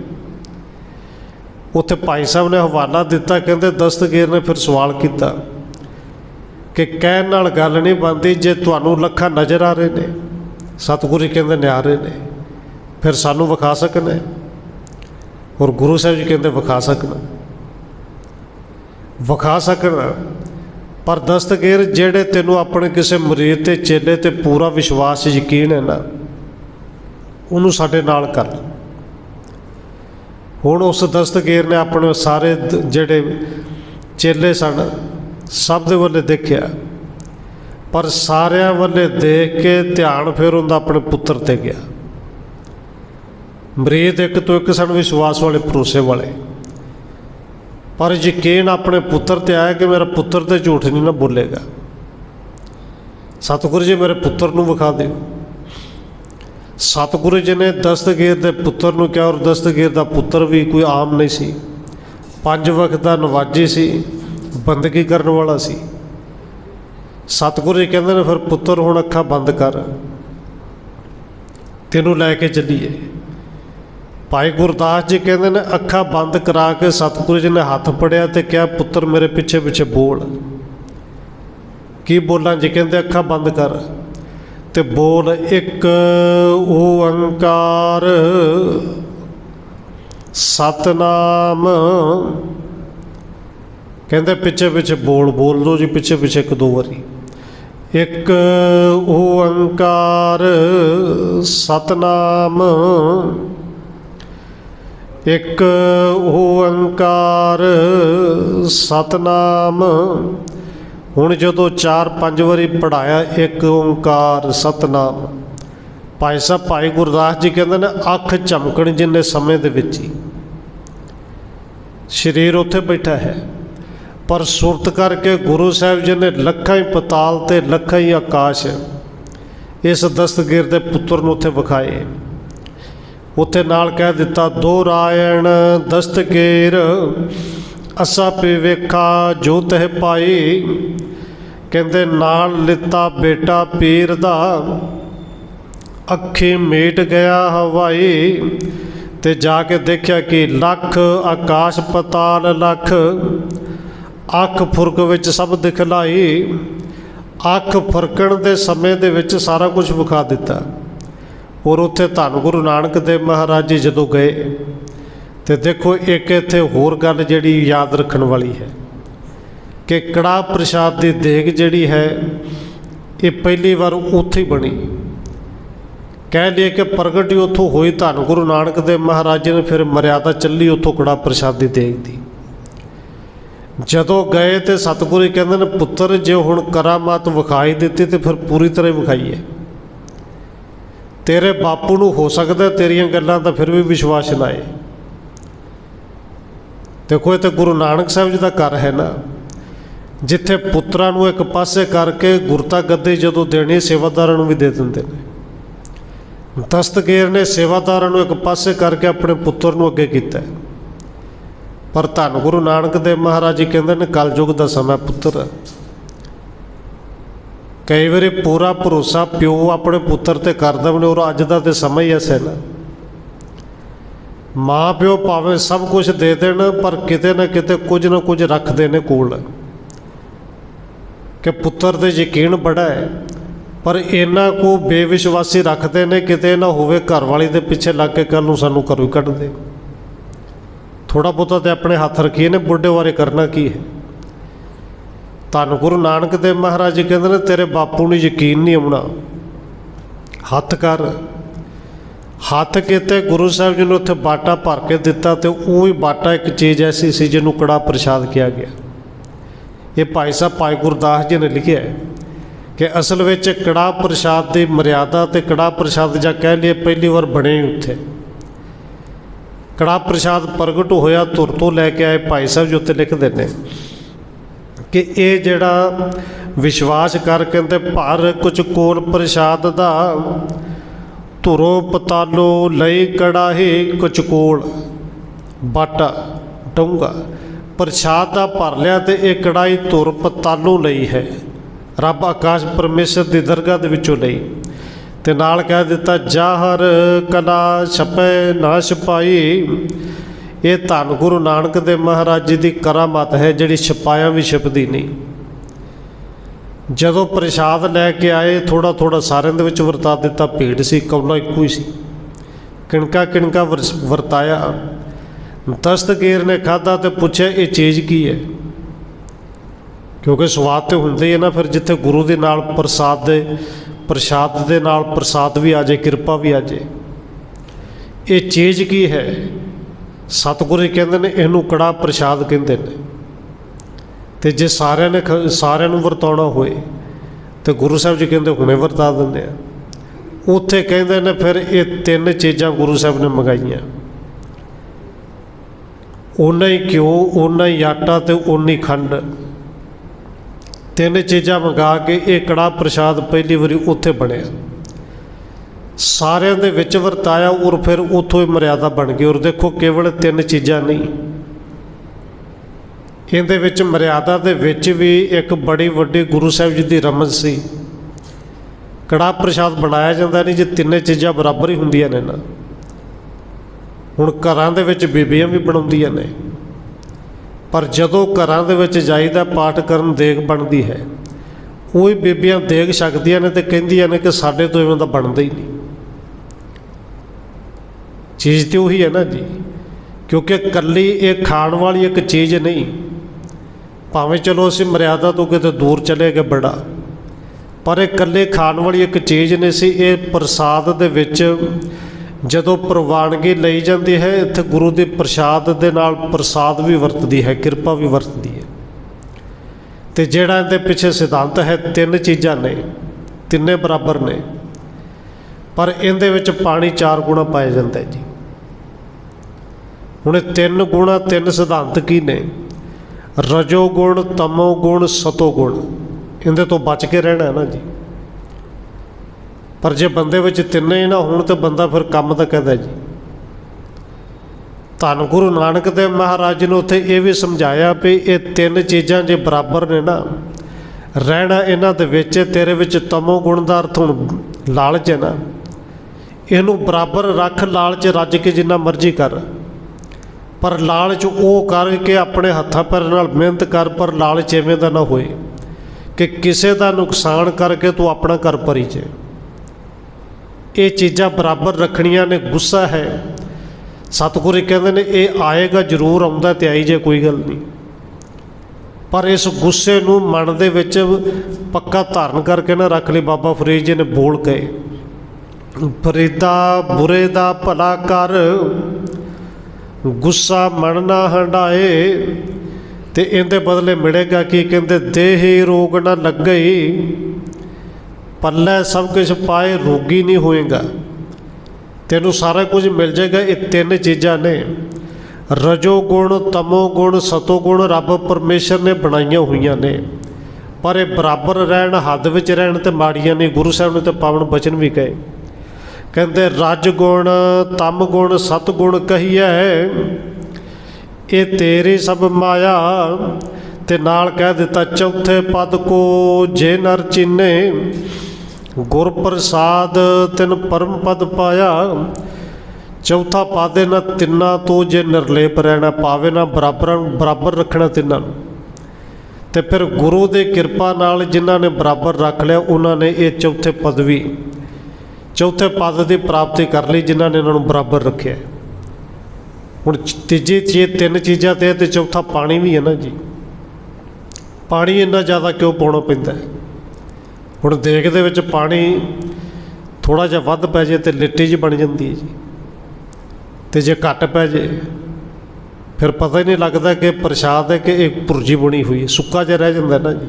ਉੱਥੇ ਭਾਈ ਸਾਹਿਬ ਨੇ ਹਵਾਲਾ ਦਿੱਤਾ, ਕਹਿੰਦੇ ਦਸਤਗੀਰ ਨੇ ਫਿਰ ਸਵਾਲ ਕੀਤਾ ਕਿ ਕਹਿਣ ਨਾਲ ਗੱਲ ਨਹੀਂ ਬਣਦੀ ਜੇ ਤੁਹਾਨੂੰ ਲੱਖਾਂ ਨਜ਼ਰ ਆ ਰਹੇ ਨੇ, ਸਤਿਗੁਰੂ ਜੀ ਕਹਿੰਦੇ ਨਿਆਰੇ ਨੇ, ਫਿਰ ਸਾਨੂੰ ਵਿਖਾ ਸਕਣਾ ਔਰ ਗੁਰੂ ਸਾਹਿਬ ਜੀ ਕਹਿੰਦੇ ਵਿਖਾ ਸਕਣਾ। ਵਿਖਾ ਸਕਣਾ, ਪਰ ਦਸਤਗੀਰ ਜਿਹੜੇ ਤੈਨੂੰ ਆਪਣੇ ਕਿਸੇ ਮਰੀਜ਼ ਤੇ ਚੇਲੇ ਤੇ ਪੂਰਾ ਵਿਸ਼ਵਾਸ ਯਕੀਨ ਹੈ ਨਾ, ਉਹਨੂੰ ਸਾਡੇ ਨਾਲ ਕਰ। ਹੁਣ ਉਸ ਦਸਤਗੀਰ ਨੇ ਆਪਣੇ ਸਾਰੇ ਜਿਹੜੇ ਚੇਲੇ ਸਨ, ਸਭ ਦੇ ਵੱਲੇ ਦੇਖਿਆ। ਪਰ ਸਾਰਿਆਂ ਵੱਲੇ ਦੇਖ ਕੇ ਧਿਆਨ ਫਿਰ ਉਹਦਾ ਆਪਣੇ ਪੁੱਤਰ ਤੇ ਗਿਆ। ਮਰੀਦ ਇੱਕ ਤੋਂ ਇੱਕ ਸਨ ਵਿਸ਼ਵਾਸ ਵਾਲੇ, ਭਰੋਸੇ ਵਾਲੇ। ਪਰ ਯਕੀਨ ਆਪਣੇ ਪੁੱਤਰ ਤੇ ਆਇਆ ਕਿ ਮੇਰਾ ਪੁੱਤਰ ਤੇ ਝੂਠ ਨਹੀਂ ਨਾ ਬੋਲੇਗਾ। ਸਤਿਗੁਰੂ ਜੀ, ਮੇਰੇ ਪੁੱਤਰ ਨੂੰ ਵਿਖਾ ਦਿਓ। ਸਤਿਗੁਰੂ ਜੀ ਨੇ ਦਸਤਗੀਰ ਦੇ ਪੁੱਤਰ ਨੂੰ ਕਿਹਾ ਔਰ ਦਸਤਗੀਰ ਦਾ ਪੁੱਤਰ ਵੀ ਕੋਈ ਆਮ ਨਹੀਂ ਸੀ। ਪੰਜ ਵਕਤ ਦਾ ਨਵਾਜੀ ਸੀ, ਬੰਦਗੀ ਕਰਨ ਵਾਲਾ ਸੀ। ਸਤਿਗੁਰੂ ਜੀ ਕਹਿੰਦੇ ਨੇ, ਫਿਰ ਪੁੱਤਰ ਹੁਣ ਅੱਖਾਂ ਬੰਦ ਕਰ। ਤੈਨੂੰ ਲੈ ਕੇ ਚੱਲੀਏ। ਭਾਈ ਗੁਰਦਾਸ ਜੀ ਕਹਿੰਦੇ ਨੇ, ਅੱਖਾਂ ਬੰਦ ਕਰਾ ਕੇ ਸਤਿਗੁਰੂ ਜੀ ਨੇ ਹੱਥ ਫੜਿਆ ਤੇ ਕਿਹਾ, ਪੁੱਤਰ ਮੇਰੇ ਪਿੱਛੇ ਪਿੱਛੇ ਬੋਲ। ਕੀ ਬੋਲਾਂ ਜੀ? ਕਹਿੰਦੇ, ਅੱਖਾਂ ਬੰਦ ਕਰ। ਤੇ ਬੋਲ ਇੱਕ ਓੰਕਾਰ। ਸਤਨਾਮ। ਕਹਿੰਦੇ ਪਿੱਛੇ ਪਿੱਛੇ ਬੋਲ ਬੋਲ ਲਓ ਜੀ, ਪਿੱਛੇ ਪਿੱਛੇ ਇੱਕ ਦੋ ਵਾਰੀ। ਇੱਕ ਓੰਕਾਰ, ਸਤਨਾਮ। ਇੱਕ ਓੰਕਾਰ, ਸਤਨਾਮ। ਹੁਣ ਜਦੋਂ 4-5 ਵਾਰੀ ਪੜਾਇਆ ਇੱਕ ਓੰਕਾਰ ਸਤਨਾਮ। ਭਾਈ ਸਾਹਿਬ, ਭਾਈ ਗੁਰਦਾਸ ਜੀ ਕਹਿੰਦੇ ਨੇ, ਅੱਖ ਚਮਕਣ ਜਿੰਨੇ ਸਮੇਂ ਦੇ ਵਿੱਚ ਹੀ। ਸਰੀਰ ਉੱਥੇ ਬੈਠਾ ਹੈ। ਪਰ ਸੁਰਤ ਕਰਕੇ ਗੁਰੂ ਸਾਹਿਬ ਜੀ ਨੇ ਲੱਖਾਂ ਹੀ ਪਤਾਲ ਤੇ ਲੱਖਾਂ ਹੀ ਆਕਾਸ਼ ਇਸ ਦਸਤਗੀਰ ਦੇ ਪੁੱਤਰ ਨੂੰ ਉੱਥੇ ਵਿਖਾਏ। ਉੱਥੇ ਨਾਲ ਕਹਿ ਦਿੱਤਾ, ਦੋ ਰਾਇਣ ਦਸਤਗੀਰ, ਅਸਾ ਪੀ ਵੇਖਾ, ਜੋ ਤਹਿ ਪਾਈ ਕਹਿੰਦੇ, ਨਾਲ ਲਿੱਤਾ ਬੇਟਾ ਪੀਰ ਦਾ, ਅੱਖੀ ਮੀਟ ਗਿਆ ਹਵਾਈ ਤੇ ਜਾ ਕੇ ਦੇਖਿਆ ਕਿ ਲੱਖ ਆਕਾਸ਼ ਪਤਾਲ ਲੱਖ, ਅੱਖ ਫੁਰਕ ਵਿੱਚ ਸਭ ਦਿਖਲਾਈ, ਅੱਖ ਫੁਰਕਣ ਦੇ ਸਮੇਂ ਦੇ ਵਿੱਚ ਸਾਰਾ ਕੁਝ ਵਿਖਾ ਦਿੱਤਾ। ਔਰ ਉੱਥੇ ਧੰਨ ਗੁਰੂ ਨਾਨਕ ਦੇਵ ਮਹਾਰਾਜ ਜੀ ਜਦੋਂ ਗਏ, ਤੇ ਦੇਖੋ ਇੱਕ ਇੱਥੇ ਹੋਰ ਗੱਲ ਜਿਹੜੀ ਯਾਦ ਰੱਖਣ ਵਾਲੀ ਹੈ। ਕਿ ਕੜਾ ਪ੍ਰਸ਼ਾਦ ਦੀ ਦੇਗ ਜਿਹੜੀ ਹੈ, ਇਹ ਪਹਿਲੀ ਵਾਰ ਉੱਥੇ ਹੀ ਬਣੀ। ਕਹਿ ਲਈਏ ਕਿ ਪ੍ਰਗਟ ਹੀ ਉੱਥੋਂ ਹੋਈ ਧੰਨ ਗੁਰੂ ਨਾਨਕ ਦੇਵ ਮਹਾਰਾਜ ਜੀ ਨੇ ਫਿਰ ਮਰਿਆਦਾ ਚੱਲੀ ਉੱਥੋਂ ਕੜਾ ਪ੍ਰਸ਼ਾਦ ਦੀ ਦੇਗ ਦੀ। ਜਦੋਂ ਗਏ ਤੇ ਸਤਿਗੁਰੂ ਕਹਿੰਦੇ ਨੇ, ਪੁੱਤਰ, ਜੇ ਹੁਣ ਕਰਾਮਾਤ ਵਿਖਾਈ ਦਿੱਤੀ ਤੇ ਫਿਰ ਪੂਰੀ ਤਰ੍ਹਾਂ ਹੀ ਵਿਖਾਈ ਹੈ। ਤੇਰੇ ਬਾਪੂ ਨੂੰ ਹੋ ਸਕਦਾ ਤੇਰੀਆਂ ਗੱਲਾਂ ਦਾ ਫਿਰ ਵੀ ਵਿਸ਼ਵਾਸ ਨਾ ਆਏ। ਦੇਖੋ, ਇਹ ਤਾਂ ਗੁਰੂ ਨਾਨਕ ਸਾਹਿਬ ਜੀ ਦਾ ਘਰ ਹੈ ਨਾ। ਜਿੱਥੇ ਪੁੱਤਰਾਂ ਨੂੰ ਇੱਕ ਪਾਸੇ ਕਰਕੇ ਗੁਰਤਾ ਗੱਦੀ ਜਦੋਂ ਦੇਣੀ, ਸੇਵਾਦਾਰਾਂ ਨੂੰ ਵੀ ਦੇ ਦਿੰਦੇ ਨੇ। ਦਸਤਗੀਰ ਨੇ ਸੇਵਾਦਾਰਾਂ ਨੂੰ ਇੱਕ ਪਾਸੇ ਕਰਕੇ ਆਪਣੇ ਪੁੱਤਰ ਨੂੰ ਅੱਗੇ ਕੀਤਾ। ਪਰ ਧੰਨ ਗੁਰੂ ਨਾਨਕ ਦੇਵ ਮਹਾਰਾਜ ਜੀ ਕਹਿੰਦੇ ਨੇ, ਕਲਯੁਗ ਦਾ ਸਮਾਂ ਪੁੱਤਰ ਕਈ ਵਾਰੀ ਪੂਰਾ ਭਰੋਸਾ ਪਿਓ ਆਪਣੇ ਪੁੱਤਰ ਤੇ ਕਰਦਾ ਵੀ ਨੇ ਔਰ ਅੱਜ ਦਾ ਤੇ ਸਮਾਂ ਹੀ ਐਸੇ ਨਾ। ਮਾਂ ਪਿਓ ਭਾਵੇਂ ਸਭ ਕੁਝ ਦੇ ਦੇਣ, ਪਰ ਕਿਤੇ ਨਾ ਕਿਤੇ ਕੁਝ ਨਾ ਕੁਝ ਰੱਖਦੇ ਨੇ ਕੋਲ। ਕਿ ਪੁੱਤਰ ਤੇ ਯਕੀਨ ਬੜਾ ਹੈ, ਪਰ ਇਹਨਾਂ ਕੋ ਬੇਵਿਸ਼ਵਾਸੀ ਰੱਖਦੇ ਨੇ, ਕਿਤੇ ਨਾ ਹੋਵੇ ਘਰ ਵਾਲੀ ਦੇ ਪਿੱਛੇ ਲੱਗ ਕੇ ਕੱਲ ਨੂੰ ਸਾਨੂੰ ਘਰੋਂ ਹੀ ਕੱਢ ਦੇ। ਥੋੜਾ ਬਹੁਤਾ ਤੇ ਆਪਣੇ ਹੱਥ ਰੱਖੀਏ ਨੇ, ਬੁੱਢੇ ਬਾਰੇ ਕਰਨਾ ਕੀ ਹੈ? ਧੰਨ ਗੁਰੂ ਨਾਨਕ ਦੇਵ ਮਹਾਰਾਜ ਜੀ ਕਹਿੰਦੇ ਨੇ, ਤੇਰੇ ਬਾਪੂ ਨੂੰ ਯਕੀਨ ਨਹੀਂ ਆਉਣਾ। ਹੱਥ ਕਰ। ਹੱਥ ਕੀਤੇ ਗੁਰੂ ਸਾਹਿਬ ਜੀ ਨੇ ਉੱਥੇ ਬਾਟਾ ਭਰ ਕੇ ਦਿੱਤਾ ਤੇ ਉਹ ਹੀ ਬਾਟਾ ਇੱਕ ਚੀਜ਼ ਐਸੀ ਸੀ ਜਿਹਨੂੰ ਕੜਾ ਪ੍ਰਸ਼ਾਦ ਕਿਹਾ ਗਿਆ। ਇਹ ਭਾਈ ਸਾਹਿਬ, ਭਾਈ ਗੁਰਦਾਸ ਜੀ ਨੇ ਲਿਖਿਆ ਹੈ ਕਿ ਅਸਲ ਵਿੱਚ ਕੜਾ ਪ੍ਰਸ਼ਾਦ ਦੀ ਮਰਿਆਦਾ ਤੇ ਕੜਾ ਪ੍ਰਸ਼ਾਦ ਜਾਂ ਕਹਿ ਲਈਏ ਪਹਿਲੀ ਵਾਰ ਬਣੇ ਹੀ ਉੱਥੇ। ਕੜਾ ਪ੍ਰਸ਼ਾਦ ਪ੍ਰਗਟ ਹੋਇਆ, ਧੁਰ ਤੋਂ ਲੈ ਕੇ ਆਏ ਭਾਈ ਸਾਹਿਬ ਜੀ ਉੱਤੇ ਲਿਖਦੇ ਨੇ ਕਿ ਇਹ ਜਿਹੜਾ ਵਿਸ਼ਵਾਸ ਕਰ ਕਹਿੰਦੇ ਭਰ ਕੁਝ ਕੋਲ ਪ੍ਰਸ਼ਾਦ ਦਾ, ਧੁਰੋ ਪਤਾਲੋ ਲਈ ਕੜਾਹੀ ਕੁਝ ਕੋਲ, ਬਾਟਾ ਡੂੰਘਾ। ਪ੍ਰਸ਼ਾਦ ਦਾ ਭਰ ਲਿਆ ਤੇ ਇਹ ਕੜਾਈ ਧੁਰ ਪਤਾਲੋ ਲਈ ਹੈ। ਰੱਬ ਆਕਾਸ਼ ਪਰਮੇਸ਼ਰ ਦੀ ਦਰਗਾਹ ਦੇ ਵਿੱਚੋਂ ਲਈ। ਤੇ ਨਾਲ ਕਹਿ ਦਿੱਤਾ, ਜਾਹਰ ਕਲਾ ਛਪੈ ਨਾ ਛਪਾਈ ਇਹ ਧੰਨ ਗੁਰੂ ਨਾਨਕ ਦੇਵ ਮਹਾਰਾਜ ਜੀ ਦੀ ਕਰਾਮਤ ਹੈ, ਜਿਹੜੀ ਛਪਾਇਆ ਵੀ ਛਪਦੀ ਨਹੀਂ। ਜਦੋਂ ਪ੍ਰਸ਼ਾਦ ਲੈ ਕੇ ਆਏ ਥੋੜਾ ਥੋੜਾ ਸਾਰਿਆਂ ਦੇ ਵਿੱਚ ਵਰਤਾ ਦਿੱਤਾ ਭੇਡ ਸੀ, ਕੌਲਾ ਇੱਕੋ ਹੀ ਸੀ। ਕਿਣਕਾ ਕਿਣਕਾ ਵਰਸ- ਵਰਤਾਇਆ। ਦਸਤਗੀਰ ਨੇ ਖਾਧਾ ਤੇ ਪੁੱਛਿਆ, ਇਹ ਚੀਜ਼ ਕੀ ਹੈ? ਕਿਉਂਕਿ ਸਵਾਦ ਤੇ ਹੁੰਦੇ ਹੀ ਨਾ, ਫਿਰ ਜਿੱਥੇ ਗੁਰੂ ਦੇ ਨਾਲ ਪ੍ਰਸਾਦ ਦੇ, ਪ੍ਰਸ਼ਾਦ ਦੇ ਨਾਲ ਪ੍ਰਸਾਦ ਵੀ ਆ ਜਾਏ, ਕਿਰਪਾ ਵੀ ਆ ਜਾਏ। ਇਹ ਚੀਜ਼ ਕੀ ਹੈ? ਸਤਿਗੁਰੂ ਜੀ ਕਹਿੰਦੇ ਨੇ, ਇਹਨੂੰ ਕੜਾ ਪ੍ਰਸ਼ਾਦ ਕਹਿੰਦੇ ਨੇ। ਤੇ ਜੇ ਸਾਰਿਆਂ ਨੇ ਖ- ਸਾਰਿਆਂ ਨੂੰ ਵਰਤਾਉਣਾ ਹੋਏ, ਤੇ ਗੁਰੂ ਸਾਹਿਬ ਜੀ ਕਹਿੰਦੇ, ਹੁਣੇ ਵਰਤਾ ਦਿੰਦੇ ਆ। ਉੱਥੇ ਕਹਿੰਦੇ ਨੇ, ਫਿਰ ਇਹ ਤਿੰਨ ਚੀਜ਼ਾਂ ਗੁਰੂ ਸਾਹਿਬ ਨੇ ਮੰਗਾਈਆਂ। ਓਨਾ ਹੀ ਘਿਓ, ਓਨਾ ਹੀ ਆਟਾ ਤੇ ਉਨੀ ਖੰਡ। ਤਿੰਨ ਚੀਜ਼ਾਂ ਮੰਗਾ ਕੇ ਇਹ ਕੜਾ ਪ੍ਰਸ਼ਾਦ ਪਹਿਲੀ ਵਾਰੀ ਉੱਥੇ ਬਣਿਆ। ਸਾਰਿਆਂ ਦੇ ਵਿੱਚ ਵਰਤਾਇਆ ਔਰ ਫਿਰ ਉੱਥੋਂ ਹੀ ਮਰਿਆਦਾ ਬਣ ਗਈ। ਔਰ ਦੇਖੋ, ਕੇਵਲ ਤਿੰਨ ਚੀਜ਼ਾਂ ਨਹੀਂ। ਇਹਦੇ ਵਿੱਚ ਮਰਿਆਦਾ ਦੇ ਵਿੱਚ ਵੀ ਇੱਕ ਬੜੀ ਵੱਡੀ ਗੁਰੂ ਸਾਹਿਬ ਜੀ ਦੀ ਰਮਨ ਸੀ। ਕੜਾ ਪ੍ਰਸ਼ਾਦ ਬਣਾਇਆ ਜਾਂਦਾ ਨਹੀਂ ਜੇ ਤਿੰਨੇ ਚੀਜ਼ਾਂ ਬਰਾਬਰ ਹੀ ਹੁੰਦੀਆਂ ਨੇ ਨਾ। ਹੁਣ ਘਰਾਂ ਦੇ ਵਿੱਚ ਬੀਬੀਆਂ ਵੀ ਬਣਾਉਂਦੀਆਂ ਨੇ। ਪਰ ਜਦੋਂ ਘਰਾਂ ਦੇ ਵਿੱਚ ਜਾਈਦਾ ਪਾਠ ਕਰਨ ਦੇਗ ਬਣਦੀ ਹੈ, ਉਹ ਹੀ ਬੀਬੀਆਂ ਦੇਗ ਸਕਦੀਆਂ ਨੇ ਤੇ ਕਹਿੰਦੀਆਂ ਨੇ ਕਿ ਸਾਡੇ ਤੋਂ ਇਵੇਂ ਦਾ ਬਣਦਾ ਹੀ ਨਹੀਂ। ਚੀਜ਼ ਤੇ ਉਹੀ ਹੈ ਨਾ ਜੀ, ਕਿਉਂਕਿ ਕੱਲੀ ਇਹ ਖਾਣ ਵਾਲੀ ਇੱਕ ਚੀਜ਼ ਨਹੀਂ। ਭਾਵੇਂ ਚਲੋ ਅਸੀਂ ਮਰਿਆਦਾ ਤੋਂ ਕਿਤੇ ਦੂਰ ਚਲੇ ਗਏ ਬੜਾ, ਪਰ ਇਹ ਇਕੱਲੇ ਖਾਣ ਵਾਲੀ ਇੱਕ ਚੀਜ਼ ਨਹੀਂ ਸੀ, ਇਹ ਪ੍ਰਸਾਦ ਦੇ ਵਿੱਚ ਜਦੋਂ ਪ੍ਰਵਾਨਗੀ ਲਈ ਜਾਂਦੀ ਹੈ, ਇੱਥੇ ਗੁਰੂ ਦੇ ਪ੍ਰਸਾਦ ਦੇ ਨਾਲ ਪ੍ਰਸਾਦ ਵੀ ਵਰਤਦੀ ਹੈ, ਕਿਰਪਾ ਵੀ ਵਰਤਦੀ ਹੈ। ਤੇ ਜਿਹੜਾ ਇਹਦੇ ਪਿੱਛੇ ਸਿਧਾਂਤ ਹੈ, ਤਿੰਨ ਚੀਜ਼ਾਂ ਨੇ, ਤਿੰਨੇ ਬਰਾਬਰ ਨੇ। ਪਰ ਇਹਦੇ ਵਿੱਚ ਪਾਣੀ ਚਾਰ ਗੁਣਾ ਪਾਇਆ ਜਾਂਦਾ ਹੈ ਜੀ। ਹੁਣ ਇਹ ਤਿੰਨ ਗੁਣਾ, ਤਿੰਨ ਸਿਧਾਂਤ ਕੀ ਨੇ? ਰਜੋ ਗੁਣ ਤਮੋ ਗੁਣ ਸਤੋ ਗੁਣ ਇਹਦੇ ਤੋਂ ਬਚ ਕੇ ਰਹਿਣਾ ਹੈ ਨਾ ਜੀ। ਪਰ ਜੇ ਬੰਦੇ ਵਿੱਚ ਤਿੰਨੇ ਹੀ ਨਾ ਹੋਣ ਤਾਂ ਬੰਦਾ ਫਿਰ ਕੰਮ ਤਾਂ ਕਰਦਾ ਜੀ। ਧੰਨ ਗੁਰੂ ਨਾਨਕ ਦੇਵ ਮਹਾਰਾਜ ਨੇ ਉੱਥੇ ਇਹ ਵੀ ਸਮਝਾਇਆ ਵੀ ਇਹ ਤਿੰਨ ਚੀਜ਼ਾਂ ਜੇ ਬਰਾਬਰ ਨੇ ਨਾ, ਰਹਿਣਾ ਇਹਨਾਂ ਦੇ ਵਿੱਚ, ਤੇਰੇ ਵਿੱਚ ਤਮੋ ਗੁਣ ਦਾ ਅਰਥ ਹੁਣ ਲਾਲਚ ਹੈ ਨਾ, ਇਹਨੂੰ ਬਰਾਬਰ ਰੱਖ ਲਾਲਚ ਰੱਜ ਕੇ ਜਿੰਨਾ ਮਰਜ਼ੀ ਕਰ। ਪਰ ਲਾਲਚ ਉਹ ਕਰ ਕੇ ਆਪਣੇ ਹੱਥਾਂ ਪੈਰ ਨਾਲ ਮਿਹਨਤ ਕਰ, ਪਰ ਲਾਲਚ ਐਵੇਂ ਦਾ ਨਾ ਹੋਏ ਕਿ ਕਿਸੇ ਦਾ ਨੁਕਸਾਨ ਕਰਕੇ ਤੂੰ ਆਪਣਾ ਘਰ ਭਰੀ ਜੇ ਇਹ ਚੀਜ਼ਾਂ ਬਰਾਬਰ ਰੱਖਣੀਆਂ ਨੇ, ਗੁੱਸਾ ਹੈ। ਸਤਿਗੁਰੂ ਕਹਿੰਦੇ ਨੇ, ਇਹ ਆਏਗਾ, ਜ਼ਰੂਰ ਆਉਂਦਾ ਤੇ ਆਈ ਜੇ, ਕੋਈ ਗੱਲ ਨਹੀਂ। ਪਰ ਇਸ ਗੁੱਸੇ ਨੂੰ ਮਨ ਦੇ ਵਿੱਚ ਪੱਕਾ ਧਾਰਨ ਕਰਕੇ ਨਾ ਰੱਖ ਲਈ ਬਾਬਾ ਫਰੀਦ ਜੀ ਨੇ, ਬੋਲ ਗਏ ਫਰੀਦਾ, ਬੁਰੇ ਦਾ ਭਲਾ ਕਰ, ਗੁੱਸਾ ਮਨ ਨਾ ਹੰਡਾਏ ਤੇ ਇਹਦੇ ਬਦਲੇ ਮਿਲੇਗਾ ਕੀ? ਕਹਿੰਦੇ, ਦੇਹੀ ਰੋਗ ਨਾ ਲੱਗਈ। ਪੱਲੇ ਸਭ ਕੁਝ ਪਾਏ ਰੋਗੀ ਨਹੀਂ ਹੋਏਗਾ। ਤੈਨੂੰ ਸਾਰਾ ਕੁਝ ਮਿਲ ਜਾਏਗਾ, ਇਹ ਤਿੰਨ ਚੀਜ਼ਾਂ ਨੇ। ਰਜੋ ਗੁਣ, ਤਮੋ ਗੁਣ, ਸਤੋ ਗੁਣ ਰੱਬ ਪਰਮੇਸ਼ਰ ਨੇ ਬਣਾਈਆਂ ਹੋਈਆਂ ਨੇ। ਪਰ ਇਹ ਬਰਾਬਰ ਰਹਿਣ, ਹੱਦ ਵਿੱਚ ਰਹਿਣ ਤੇ ਮਾੜੀਆਂ ਨਹੀਂ ਗੁਰੂ ਸਾਹਿਬ ਨੇ ਤੇ ਪਾਵਨ ਬਚਨ ਵੀ ਕਹੇ। ਕਹਿੰਦੇ, ਰਜ ਗੁਣ, ਤਮ ਗੁਣ, ਸਤ ਗੁਣ ਕਹੀਐ, ਇਹ ਤੇਰੀ ਸਭ ਮਾਇਆ। ਤੇ ਨਾਲ ਕਹਿ ਦਿੱਤਾ, ਚੌਥੇ ਪਦ ਕੋ ਜੇ ਨਰ ਚੀਨੇ ਗੁਰ ਪ੍ਰਸਾਦ ਤਿਨ ਪਰਮ ਪਦ ਪਾਇਆ। ਚੌਥਾ ਪਾਦੇ ਨਾ ਤਿੰਨਾਂ ਤੋਂ ਜੇ ਨਿਰਲੇਪ ਰਹਿਣਾ ਪਾਵੇ ਨਾ ਬਰਾਬਰ ਬਰਾਬਰ ਰੱਖਣਾ ਤਿੰਨਾਂ ਨੂੰ। ਤੇ ਫਿਰ ਗੁਰੂ ਦੇ ਕਿਰਪਾ ਨਾਲ ਜਿਨ੍ਹਾਂ ਨੇ ਬਰਾਬਰ ਰੱਖ ਲਿਆ, ਉਹਨਾਂ ਨੇ ਇਹ ਚੌਥੇ ਪਦਵੀ ਚੌਥੇ ਪਦ ਦੀ ਪ੍ਰਾਪਤੀ ਕਰ ਲਈ ਜਿਨ੍ਹਾਂ ਨੇ ਇਹਨਾਂ ਨੂੰ ਬਰਾਬਰ ਰੱਖਿਆ। ਹੁਣ ਤੀਜੀ ਚੀਜ਼ ਤਿੰਨ ਚੀਜ਼ਾਂ ਤੇ ਹੈ ਤੇ ਚੌਥਾ ਪਾਣੀ ਵੀ ਹੈ ਨਾ ਜੀ। ਪਾਣੀ ਇੰਨਾ ਜ਼ਿਆਦਾ ਕਿਉਂ ਪਾਉਣਾ ਪੈਂਦਾ ਹੈ? ਹੁਣ ਦੇਗ ਦੇ ਵਿੱਚ ਪਾਣੀ ਥੋੜਾ ਜਿਹਾ ਵੱਧ ਪੈ ਜੇ ਤੇ ਲਿੱਟੀ ਜੀ ਬਣ ਜਾਂਦੀ ਹੈ ਜੀ। ਤੇ ਜੇ ਘੱਟ ਪੈ ਜੇ, ਫਿਰ ਪਤਾ ਹੀ ਨਹੀਂ ਲੱਗਦਾ ਕਿ ਪ੍ਰਸ਼ਾਦ ਹੈ ਕਿ ਇੱਕ ਪੁਰਜੀ ਬਣੀ ਹੋਈ ਹੈ, ਸੁੱਕਾ ਜਿਹਾ ਰਹਿ ਜਾਂਦਾ ਨਾ ਜੀ।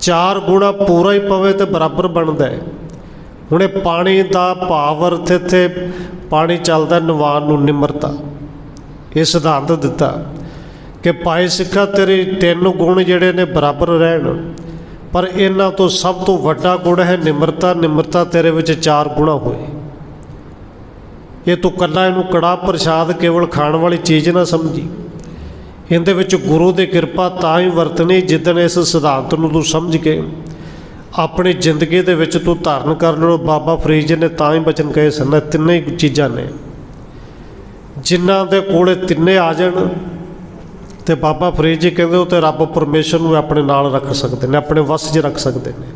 ਚਾਰ ਗੁਣਾ ਪੂਰਾ ਹੀ ਪਵੇ ਤੇ ਬਰਾਬਰ ਬਣਦਾ ਹੈ। ਹੁਣ ਇਹ ਪਾਣੀ ਦਾ ਭਾਵ ਅਰਥ ਇੱਥੇ ਪਾਣੀ ਚੱਲਦਾ ਨਿਵਾਨ ਨੂੰ ਨਿਮਰਤਾ। ਇਹ ਸਿਧਾਂਤ ਦਿੱਤਾ ਕਿ ਭਾਈ ਸਿੱਖਾ ਤੇਰੇ ਤਿੰਨ ਗੁਣ ਜਿਹੜੇ ਨੇ ਬਰਾਬਰ ਰਹਿਣ। ਪਰ ਇਹਨਾਂ ਤੋਂ ਸਭ ਤੋਂ ਵੱਡਾ ਗੁਣ ਹੈ ਨਿਮਰਤਾ ਨਿਮਰਤਾ ਤੇਰੇ ਵਿੱਚ ਚਾਰ ਗੁਣਾ ਹੋਏ। ਇਹ ਤੂੰ ਕੱਲਾ ਇਹਨੂੰ ਕੜਾ ਪ੍ਰਸ਼ਾਦ ਕੇਵਲ ਖਾਣ ਵਾਲੀ ਚੀਜ਼ ਨਾ ਸਮਝੀ। ਇਹਦੇ ਵਿੱਚ ਗੁਰੂ ਦੀ ਕਿਰਪਾ ਤਾਂ ਹੀ ਵਰਤਣੀ ਜਿੱਦਣ ਇਸ ਸਿਧਾਂਤ ਨੂੰ ਤੂੰ ਸਮਝ ਕੇ ਆਪਣੀ ਜ਼ਿੰਦਗੀ ਦੇ ਵਿੱਚ ਤੂੰ ਧਾਰਨ ਕਰ ਲਓ। ਬਾਬਾ ਫਰੀਦ ਜੀ ਨੇ ਤਾਂ ਹੀ ਬਚਨ ਕਹੇ ਸਨ ਇਹ ਤਿੰਨੇ ਹੀ ਚੀਜ਼ਾਂ ਨੇ। ਜਿਨ੍ਹਾਂ ਦੇ ਕੋਲੇ ਤਿੰਨੇ ਆ ਜਾਣ ਤੇ ਬਾਬਾ ਫਰੀਦ ਜੀ ਕਹਿੰਦੇ ਉਹ ਤੇ ਰੱਬ ਪਰਮੇਸ਼ਰ ਨੂੰ ਆਪਣੇ ਨਾਲ ਰੱਖ ਸਕਦੇ ਨੇ, ਆਪਣੇ ਵਸ 'ਚ ਰੱਖ ਸਕਦੇ ਨੇ।